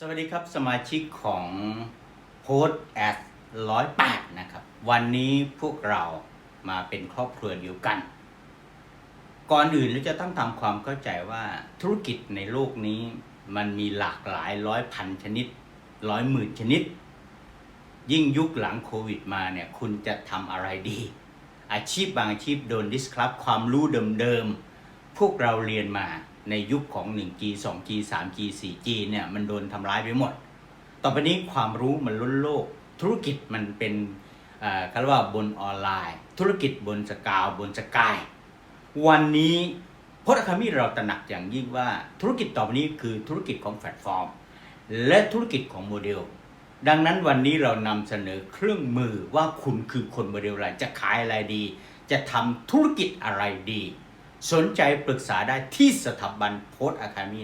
สวัสดีครับสมาชิกของโพสแอดร้อยแปดนะครับ วันนี้พวกเรามาเป็นครอบครัวเดียวกัน ก่อนอื่นเราจะต้องทำความเข้าใจว่าธุรกิจในโลกนี้มันมีหลากหลายร้อยพันชนิด ร้อยหมื่นชนิด ยิ่งยุคหลังโควิดมาเนี่ยคุณจะทำอะไรดี อาชีพบางอาชีพโดนดิสครับความรู้เดิมๆ พวกเราเรียนมา ในยุคของ 1G 2G 3G 4G เนี่ยมันโดนทำร้ายไปหมด ต่อไปนี้ความรู้มันล้นโลก ธุรกิจมันเป็นเขาเรียกว่าบนออนไลน์ ธุรกิจบนสกาวบนสกาย วันนี้พจน์อะคามีเราตระหนักอย่างยิ่งว่าธุรกิจต่อไปนี้คือธุรกิจของแพลตฟอร์ม และธุรกิจของโมเดล ดังนั้นวันนี้เรานำเสนอเครื่องมือว่าคุณคือคนโมเดลอะไรจะขายอะไรดี จะทำธุรกิจอะไรดี สนใจปรึกษาได้ที่สถาบันโพสอะคาเมี